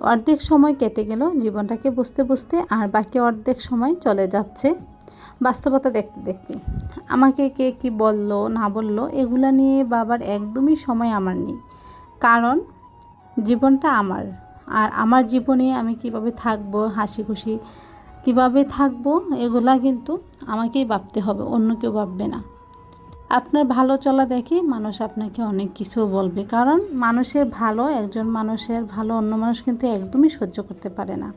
অর্ধেক সময় কেটে গেল জীবনটাকে বুঝতে বুঝতে, আর বাকি অর্ধেক সময় চলে যাচ্ছে বাস্তবতা দেখতে দেখতে। আমাকে কে কি বলল, না বলল, এগুলা নিয়ে বাবার একদমই সময় আমার নেই। কারণ জীবনটা আমার, আর আমার জীবনে আমি কীভাবে থাকব হাসি খুশি কীভাবে থাকব, এগুলা কিন্তু আমাকেই ভাবতে হবে, অন্য কেউ ভাববে না। আপনার ভালো চলা দেখে মানুষ আপনাকে অনেক কিছু বলবে। কারণ মানুষের ভালো, একজন মানুষের ভালো, অন্য মানুষ কিন্তু একদমই সহ্য করতে পারে না।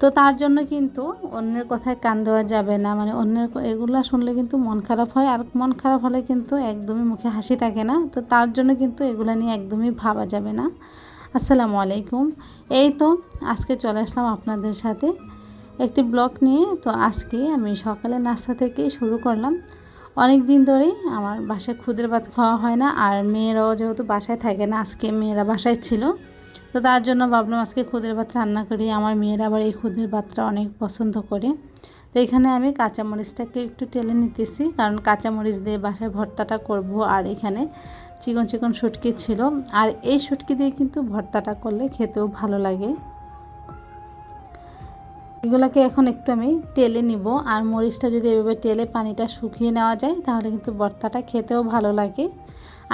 তো তার জন্য কিন্তু অন্যের কথায় কান দেওয়া যাবে না। মানে অন্যের এগুলা শুনলে কিন্তু মন খারাপ হয় আর মন খারাপ হলে কিন্তু একদমই মুখে হাসি থাকে না। তো তার জন্য কিন্তু এগুলা নিয়ে একদমই ভাবা যাবে না। আসসালামু আলাইকুম। এই তো আজকে চলে আসলাম আপনাদের সাথে একটি ব্লগ নিয়ে। তো আজকে আমি সকালে নাস্তা থেকেই শুরু করলাম। অনেক দিন ধরেই আমার বাসায় খুদের ভাত খাওয়া হয় না আর মেয়েরাও যেহেতু বাসায় থাকে না, আজকে মেয়েরা বাসায় ছিল, তো তার জন্য ভাবলাম আজকে খুদের ভাত রান্না করি। আমার মেয়েরা আবার এই খুদের ভাতটা অনেক পছন্দ করে। তো এখানে আমি কাঁচামরিচটাকে একটু টেলে নিতেছি, কারণ কাঁচামরিচ দিয়ে বাসায় ভর্তাটা করব আর এখানে চিকন চিকন শুটকি ছিল। আর এই শুটকি দিয়ে কিন্তু ভর্তাটা করলে খেতেও ভালো লাগে। এগুলোকে এখন একটু আমি তেলে নিব। আর মরিচটা যদি এভাবে তেলে পানিটা শুকিয়ে নেওয়া যায়, তাহলে কিন্তু ভর্তাটা খেতেও ভালো লাগে।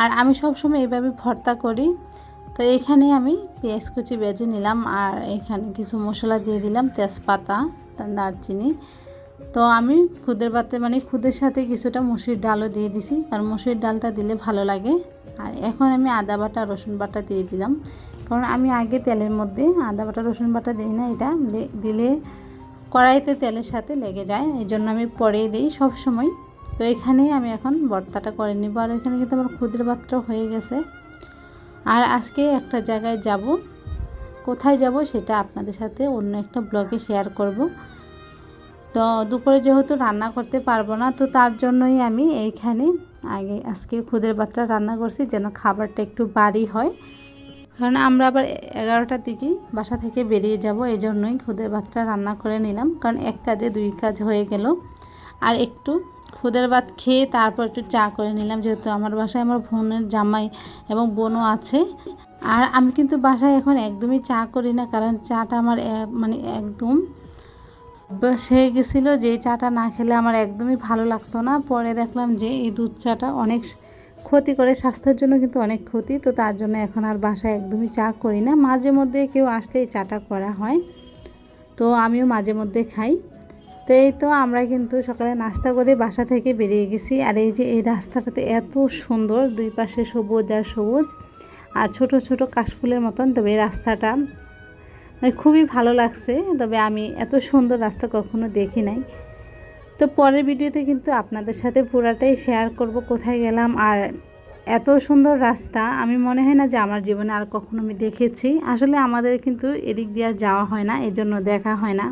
আর আমি সবসময় এইভাবে ভর্তা করি। তো এখানে আমি পেঁয়াজ কুচি বেজে নিলাম, আর এখানে কিছু মশলা দিয়ে দিলাম, তেজপাতা দারচিনি। তো আমি খুদের পাতে মানে খুদের সাথে কিছুটা মুসুরির ডালও দিয়ে দিছি কারণ মুসুরির ডালটা দিলে ভালো লাগে। আর এখন আমি আদা বাটা, রসুন বাটা দিয়ে দিলাম। কারণ আমি আগে তেলের মধ্যে আদা বাটা, রসুন বাটা দিই না, এটা দিলে কড়াইতে তেলের সাথে লেগে যায়। এই জন্য আমি পরে দিই সব সময়। তো এখানেই আমি এখন ভর্তাটা করে নিব। আর এখানে কিন্তু আমার ক্ষুদ্র পাত্র হয়ে গেছে। আর আজকে একটা জায়গায় যাব। কোথায় যাব সেটা আপনাদের সাথে অন্য একটা ব্লগে শেয়ার করব। তো দুপুরে যেহেতু রান্না করতে পারব না, তো তার জন্যই আমি এইখানে আগে, আজকে খুদের পাত্রা রান্না করছি, যেন খাবারটা একটু বাড়ি হয়। কারণ আমরা আবার এগারোটার দিকেই বাসা থেকে বেরিয়ে যাব এই জন্যই খুদের ভাতটা রান্না করে নিলাম। কারণ এক কাজে দুই কাজ হয়ে গেল। আর একটু খুদের ভাত খেয়ে তারপর একটু চা করে নিলাম, যেহেতু আমার বাসায় আমার বোনের জামাই এবং বোনও আছে। আর আমি কিন্তু বাসায় এখন একদমই চা করি না, কারণ চাটা আমার মানে একদম হয়ে গেছিল যে চাটা না খেলে আমার একদমই ভালো লাগতো না। পরে দেখলাম যে এই দুধ চাটা অনেক ক্ষতি করে স্বাস্থ্যের জন্য কিন্তু অনেক ক্ষতি, তো তার জন্য এখন আর বাসায় একদমই চা করি না। মাঝে মধ্যে কেউ আসলে এই চাটা করা হয়, তো আমিও মাঝে মধ্যে খাই। তো এই তো আমরা কিন্তু সকালে নাস্তা করে বাসা থেকে বেরিয়ে গেছি, আর এই যে এই রাস্তাটাতে এত সুন্দর, দুই পাশে সবুজ আর সবুজ, আর ছোট ছোট কাশফুলের মতন। তবে এই রাস্তাটা মানে খুবই ভালো লাগছে, তবে আমি এত সুন্দর রাস্তা কখনো দেখি নাই। তো পরের ভিডিওতে কিন্তু আপনাদের সাথে পুরাটাই শেয়ার করব, কোথায় গেলাম আর এত সুন্দর রাস্তা। আমি মনে হয় না যে আমার জীবনে আর কখনো আমি দেখেছি। আসলে আমাদের কিন্তু এদিক দিয়ে যাওয়া হয় না, এজন্য দেখা হয় না।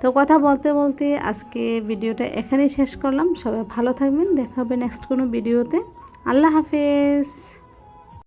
তো কথা বলতে বলতে আজকে ভিডিওটা এখানেই শেষ করলাম। সবাই ভালো থাকবেন, দেখা হবে নেক্সট কোনো ভিডিওতে। আল্লাহ হাফেজ।